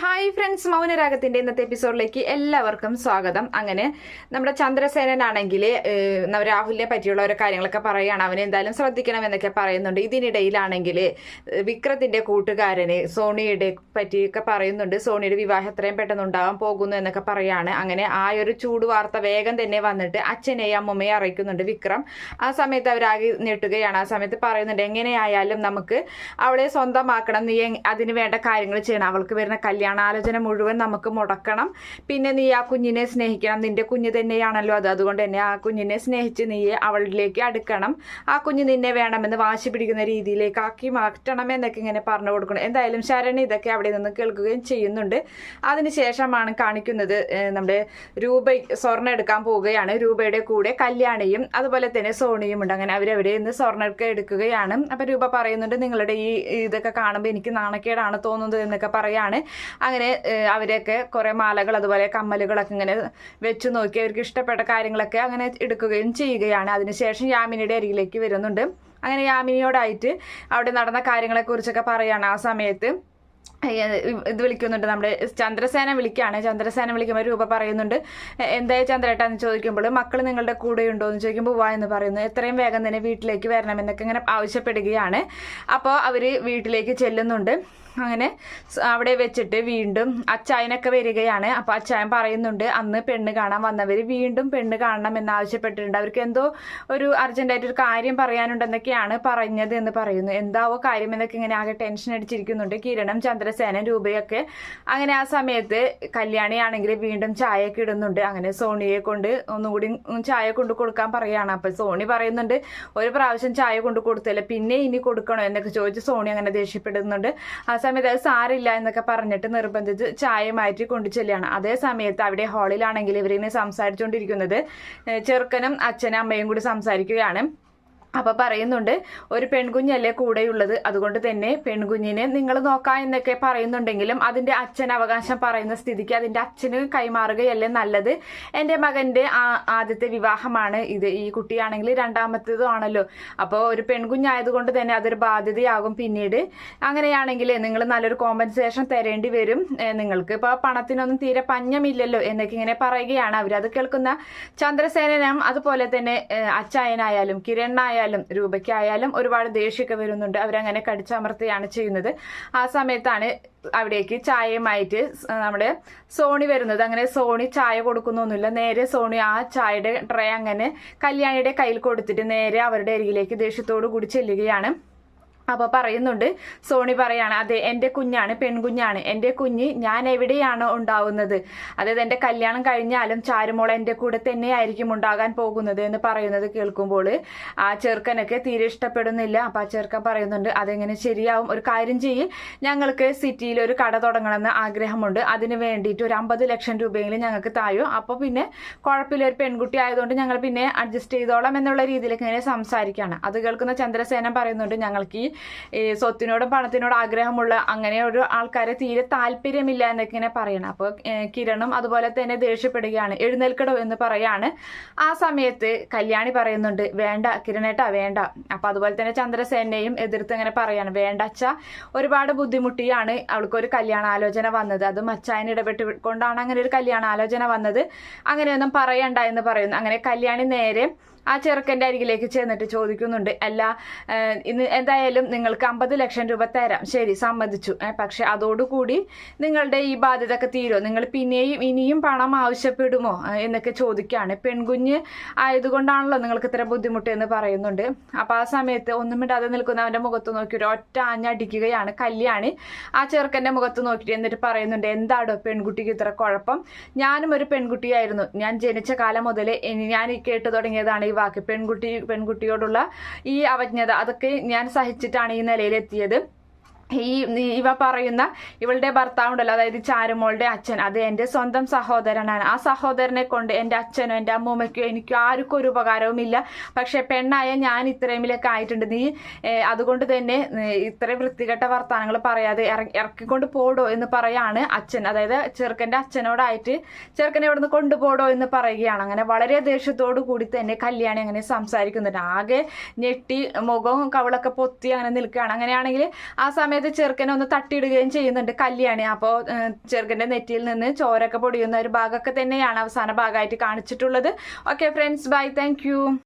Hi friends മൗനരാഗത്തിന്റെ ഇന്നത്തെ എപ്പിസോഡിലേക്ക് എല്ലാവർക്കും സ്വാഗതം. അങ്ങനെ നമ്മുടെ ചന്ദ്രസേനനാണെങ്കിൽ രാഹുലിനെ പറ്റിയുള്ള ഓരോ കാര്യങ്ങളൊക്കെ പറയുകയാണ്. അവനെ എന്തായാലും ശ്രദ്ധിക്കണം എന്നൊക്കെ പറയുന്നുണ്ട്. ഇതിനിടയിലാണെങ്കിൽ വിക്രത്തിന്റെ കൂട്ടുകാരന് സോണിയുടെ പറ്റിയൊക്കെ പറയുന്നുണ്ട്. സോണിയുടെ വിവാഹം എത്രയും പെട്ടെന്ന് ഉണ്ടാവാൻ പോകുന്നു എന്നൊക്കെ പറയാണ്. അങ്ങനെ ആ ഒരു ചൂട് വാർത്ത വേഗം തന്നെ വന്നിട്ട് അച്ഛനെയും അമ്മമ്മയെ അറിയിക്കുന്നുണ്ട് വിക്രം. ആ സമയത്ത് അവരാകെ നീട്ടുകയാണ് ആ സമയത്ത് പറയുന്നുണ്ട് എങ്ങനെയായാലും നമുക്ക് അവളെ സ്വന്തമാക്കണം. നീ അതിന് വേണ്ട കാര്യങ്ങൾ ചെയ്യണം. അവൾക്ക് വരുന്ന കല്യാണാലോചന മുഴുവൻ നമുക്ക് മുടക്കണം. പിന്നെ നീ ആ കുഞ്ഞിനെ സ്നേഹിക്കണം. നിന്റെ കുഞ്ഞ് തന്നെയാണല്ലോ അത്. അതുകൊണ്ട് തന്നെ ആ കുഞ്ഞിനെ സ്നേഹിച്ച് നീ അവളിലേക്ക് അടുക്കണം. ആ കുഞ്ഞ് നിന്നെ വേണമെന്ന് വാശി പിടിക്കുന്ന രീതിയിലേക്ക് ആക്കി മാറ്റണം എന്നൊക്കെ ഇങ്ങനെ പറഞ്ഞു കൊടുക്കണം. എന്തായാലും ശരണി ഇതൊക്കെ അവിടെ നിന്ന് കേൾക്കുകയും ചെയ്യുന്നുണ്ട്. അതിനുശേഷമാണ് കാണിക്കുന്നത് നമ്മുടെ രൂപ സ്വർണം എടുക്കാൻ പോവുകയാണ്. രൂപയുടെ കൂടെ കല്യാണിയും അതുപോലെ തന്നെ സോണിയും ഉണ്ട്. അങ്ങനെ അവരവിടെ നിന്ന് സ്വർണമൊക്കെ എടുക്കുകയാണ്. അപ്പം രൂപ പറയുന്നുണ്ട് നിങ്ങളുടെ ഈ ഇതൊക്കെ കാണുമ്പോൾ എനിക്ക് നാണക്കേടാണ് തോന്നുന്നത് എന്നൊക്കെ പറയാണ്. അങ്ങനെ അവരെയൊക്കെ കുറെ മാലകൾ അതുപോലെ കമ്മലുകളൊക്കെ ഇങ്ങനെ വെച്ച് നോക്കി അവർക്ക് ഇഷ്ടപ്പെട്ട കാര്യങ്ങളൊക്കെ അങ്ങനെ എടുക്കുകയും ചെയ്യുകയാണ്. അതിനുശേഷം യാമിനിയുടെ അരികിലേക്ക് വരുന്നുണ്ട്. അങ്ങനെ യാമിനിയോടായിട്ട് അവിടെ നടന്ന കാര്യങ്ങളെക്കുറിച്ചൊക്കെ പറയാണ് ആ സമയത്ത്. ഇത് വിളിക്കുന്നുണ്ട്. നമ്മുടെ ചന്ദ്രസേന വിളിക്കുകയാണ് ചന്ദ്രസേന വിളിക്കുമ്പോൾ രൂപ പറയുന്നുണ്ട്. എന്തായാലും ചന്ദ്രേട്ട ചന്ദ്രേട്ടാന്ന് ചോദിക്കുമ്പോൾ മക്കൾ നിങ്ങളുടെ കൂടെ ഉണ്ടോ എന്ന് ചോദിക്കുമ്പോൾ വാ എന്ന് പറയുന്നു. എത്രയും വേഗം തന്നെ വീട്ടിലേക്ക് വരണമെന്നൊക്കെ ഇങ്ങനെ ആവശ്യപ്പെടുകയാണ്. അപ്പോൾ അവർ വീട്ടിലേക്ക് ചെല്ലുന്നുണ്ട്. അങ്ങനെ അവിടെ വെച്ചിട്ട് വീണ്ടും അച്ചായനൊക്കെ വരികയാണ്. അപ്പോൾ അച്ചായൻ പറയുന്നുണ്ട് അന്ന് പെണ്ണ് കാണാൻ വന്നവർ വീണ്ടും പെണ്ണ് കാണണം എന്ന് ആവശ്യപ്പെട്ടിട്ടുണ്ട്. അവർക്ക് എന്തോ ഒരു അർജന്റായിട്ട് ഒരു കാര്യം പറയാനുണ്ടെന്നൊക്കെയാണ് പറഞ്ഞത് എന്ന് പറയുന്നു. എന്താവോ കാര്യം എന്നൊക്കെ ഇങ്ങനെ ആകെ ടെൻഷൻ അടിച്ചിരിക്കുന്നുണ്ട്. കിരണം ചന്ദ്രസേന രൂപയൊക്കെ അങ്ങനെ ആ സമയത്ത് കല്യാണിയാണെങ്കിൽ വീണ്ടും ചായയൊക്കെ ഇടുന്നുണ്ട്. അങ്ങനെ സോണിയെ കൊണ്ട് ഒന്നുകൂടി ചായ കൊണ്ട് കൊടുക്കാൻ പറയുകയാണ്. അപ്പൊ സോണി പറയുന്നുണ്ട് ഒരു പ്രാവശ്യം ചായ കൊണ്ട് കൊടുത്തല്ലേ പിന്നെ ഇനി കൊടുക്കണോ? എന്നൊക്കെ ചോദിച്ച് സോണി അങ്ങനെ ദേഷ്യപ്പെടുന്നുണ്ട്. ആ സമയത്ത് അത് സാരില്ല എന്നൊക്കെ പറഞ്ഞിട്ട് നിർബന്ധിച്ച് ചായ മാറ്റി കൊണ്ടു ചെല്ലുകയാണ്. അതേ സമയത്ത് അവിടെ ഹാളിലാണെങ്കിൽ ഇവരിങ്ങനെ സംസാരിച്ചുകൊണ്ടിരിക്കുന്നത് ചെറുക്കനും അച്ഛനും അമ്മയും കൂടി സംസാരിക്കുകയാണ്. അപ്പൊ പറയുന്നുണ്ട് ഒരു പെൺകുഞ്ഞല്ലേ കൂടെയുള്ളത്? അതുകൊണ്ട് തന്നെ പെൺകുഞ്ഞിനെ നിങ്ങൾ നോക്കാം എന്നൊക്കെ പറയുന്നുണ്ടെങ്കിലും അതിന്റെ അച്ഛൻ അവകാശം പറയുന്ന സ്ഥിതിക്ക് അതിന്റെ അച്ഛന് കൈമാറുകയല്ലേ നല്ലത്? എന്റെ മകന്റെ ആ- ആദ്യത്തെ വിവാഹമാണ് ഇത്. ഈ കുട്ടിയാണെങ്കിൽ രണ്ടാമത്തേതും ആണല്ലോ. അപ്പോൾ ഒരു പെൺകുഞ്ഞായതുകൊണ്ട് തന്നെ അതൊരു ബാധ്യതയാകും പിന്നീട്. അങ്ങനെയാണെങ്കിൽ നിങ്ങൾ നല്ലൊരു കോമ്പൻസേഷൻ തരേണ്ടി വരും. നിങ്ങൾക്ക് ഇപ്പോൾ പണത്തിനൊന്നും തീരെ പഞ്ഞമില്ലല്ലോ എന്നൊക്കെ ഇങ്ങനെ പറയുകയാണ്. അവർ അത് കേൾക്കുന്ന ചന്ദ്രസേനനും അതുപോലെ തന്നെ അച്ചായനായാലും അച്ചായനായാലും കിരണായാലും രൂപയ്ക്കായാലും ഒരുപാട് ദേഷ്യമൊക്കെ വരുന്നുണ്ട്. അവരങ്ങനെ കടിച്ചമർത്തുകയാണ് ചെയ്യുന്നത്. ആ സമയത്താണ് അവിടേക്ക് ചായയുമായിട്ട് നമ്മുടെ സോണി വരുന്നത്. അങ്ങനെ സോണി ചായ കൊടുക്കുന്നൊന്നുമില്ല. നേരെ സോണി ആ ചായയുടെ ട്രേ അങ്ങനെ കല്യാണിയുടെ കയ്യിൽ കൊടുത്തിട്ട് നേരെ അവരുടെ അരികിലേക്ക് ദേഷ്യത്തോടു കൂടി ചെല്ലുകയാണ്. അപ്പോൾ പറയുന്നുണ്ട് സോണി പറയാണ് അതെ എന്റെ കുഞ്ഞാണ് പെൺകുഞ്ഞാണ്. എന്റെ കുഞ്ഞ് ഞാൻ എവിടെയാണോ ഉണ്ടാവുന്നത്. അതായത് എന്റെ കല്യാണം കഴിഞ്ഞാലും ചാരുമോൾ എന്റെ കൂടെ തന്നെയായിരിക്കും ഉണ്ടാകാൻ പോകുന്നത് എന്ന് പറയുന്നത് കേൾക്കുമ്പോൾ ആ ചെറുക്കനൊക്കെ തീരെ ഇഷ്ടപ്പെടുന്നില്ല. അപ്പം ആ ചെറുക്കൻ പറയുന്നുണ്ട് അതെങ്ങനെ ശരിയാവും? ഒരു കാര്യം ചെയ്യ്. ഞങ്ങൾക്ക് സിറ്റിയിൽ ഒരു കട തുടങ്ങണമെന്ന് ആഗ്രഹമുണ്ട്. അതിന് വേണ്ടിയിട്ട് ഒരു അമ്പത് ലക്ഷം രൂപയെങ്കിലും ഞങ്ങൾക്ക് തായോ? അപ്പോൾ പിന്നെ കുഴപ്പമില്ല ഒരു പെൺകുട്ടി ആയതുകൊണ്ട് ഞങ്ങൾ പിന്നെ അഡ്ജസ്റ്റ് ചെയ്തോളാം എന്നുള്ള രീതിയിലേക്ക് ഇങ്ങനെ സംസാരിക്കുകയാണ്. അത് കേൾക്കുന്ന ചന്ദ്രസേനൻ പറയുന്നുണ്ട് ഞങ്ങൾക്ക് ഈ സ്വത്തിനോടും പണത്തിനോടും ആഗ്രഹമുള്ള അങ്ങനെ ഒരു ആൾക്കാരെ തീരെ താല്പര്യമില്ല എന്നൊക്കെ ഇങ്ങനെ പറയണം. അപ്പോൾ കിരണും അതുപോലെ തന്നെ ദേഷ്യപ്പെടുകയാണ്. എഴുന്നേൽക്കടോ എന്ന് പറയാണ്. ആ സമയത്ത് കല്യാണി പറയുന്നുണ്ട് വേണ്ട കിരണേട്ടാ വേണ്ട. അപ്പൊ അതുപോലെ തന്നെ ചന്ദ്രസേനയും എതിർത്ത് ഇങ്ങനെ പറയാണ് വേണ്ട അച്ഛ ഒരുപാട് ബുദ്ധിമുട്ടിയാണ് അവൾക്കൊരു കല്യാണാലോചന വന്നത്. അതും അച്ചായൻ ഇടപെട്ട് കൊണ്ടാണ് അങ്ങനെ ഒരു കല്യാണാലോചന വന്നത്. അങ്ങനെയൊന്നും പറയണ്ട എന്ന് പറയുന്നു. അങ്ങനെ കല്യാണി നേരെ ആ ചെറുക്കന്റെ അരികിലേക്ക് ചെന്നിട്ട് ചോദിക്കുന്നുണ്ട്. അല്ല ഇന്ന് എന്തായാലും നിങ്ങൾക്ക് അമ്പത് ലക്ഷം രൂപ തരാം. ശരി സമ്മതിച്ചു. പക്ഷേ അതോടുകൂടി നിങ്ങളുടെ ഈ ബാധ്യത ഒക്കെ തീരുമോ? നിങ്ങൾ പിന്നെയും ഇനിയും പണം ആവശ്യപ്പെടുമോ? എന്നൊക്കെ ചോദിക്കുകയാണ്. പെൺകുഞ്ഞ് ആയതുകൊണ്ടാണല്ലോ നിങ്ങൾക്ക് ഇത്ര ബുദ്ധിമുട്ട് എന്ന് പറയുന്നുണ്ട്. അപ്പോൾ ആ സമയത്ത് ഒന്നും മിണ്ടാതെ നിൽക്കുന്ന അവന്റെ മുഖത്ത് നോക്കി ഒരു ഒറ്റ ആഞ്ഞടിക്കുകയാണ് കല്യാണി. ആ ചെറുക്കന്റെ മുഖത്ത് നോക്കിയിട്ട് എന്നിട്ട് പറയുന്നുണ്ട് എന്താടോ പെൺകുട്ടിക്ക് ഇത്ര കുഴപ്പം? ഞാനും ഒരു പെൺകുട്ടിയായിരുന്നു. ഞാൻ ജനിച്ച കാലം മുതൽ ഞാൻ കേട്ടു തുടങ്ങിയതാണ് വാക്ക് പെൺകുട്ടി പെൺകുട്ടിയോടുള്ള ഈ അവജ്ഞത അതൊക്കെ ഞാൻ സഹിച്ചിട്ടാണ് ഈ നിലയിലെത്തിയത്. ഈ ഇവ പറയുന്ന ഇവളുടെ ഭർത്താവുണ്ടല്ലോ അതായത് ചാരുമോളുടെ അച്ഛൻ. അത് എന്റെ സ്വന്തം സഹോദരനാണ്. ആ സഹോദരനെ കൊണ്ട് എന്റെ അച്ഛനോ എന്റെ അമ്മൂമ്മയ്ക്കോ എനിക്കോ ആർക്കും ഒരു ഉപകാരവുമില്ല. പക്ഷെ പെണ്ണായ ഞാൻ ഇത്രയുമിലൊക്കെ ആയിട്ടുണ്ട്. നീ അതുകൊണ്ട് തന്നെ ഇത്രയും വൃത്തികെട്ട വർത്തമാനങ്ങൾ പറയാതെ ഇറ- ഇറക്കിക്കൊണ്ട് പോടോ എന്ന് പറയാണ് അച്ഛൻ. അതായത് ചെറുക്കന്റെ അച്ഛനോടായിട്ട് ചെറുക്കനെ ഇവിടുന്ന് കൊണ്ടുപോടോ എന്ന് പറയുകയാണ്. അങ്ങനെ വളരെ ദേഷ്യത്തോടു കൂടി തന്നെ കല്യാണി അങ്ങനെ സംസാരിക്കുന്നുണ്ട്. ആകെ ഞെട്ടി മുഖവും കവളൊക്കെ പൊത്തി അങ്ങനെ നിൽക്കുകയാണ്. അങ്ങനെയാണെങ്കിൽ ആ സമയത്ത് സമയത്ത് ചെറുക്കനെ ഒന്ന് തട്ടിയിടുകയും ചെയ്യുന്നുണ്ട് കല്യാണി. അപ്പോൾ ചെറുക്കന്റെ നെറ്റിയിൽ നിന്ന് ചോരൊക്കെ പൊടിയുന്ന ഒരു ഭാഗമൊക്കെ തന്നെയാണ് അവസാന ഭാഗമായിട്ട് കാണിച്ചിട്ടുള്ളത്. Okay friends bye thank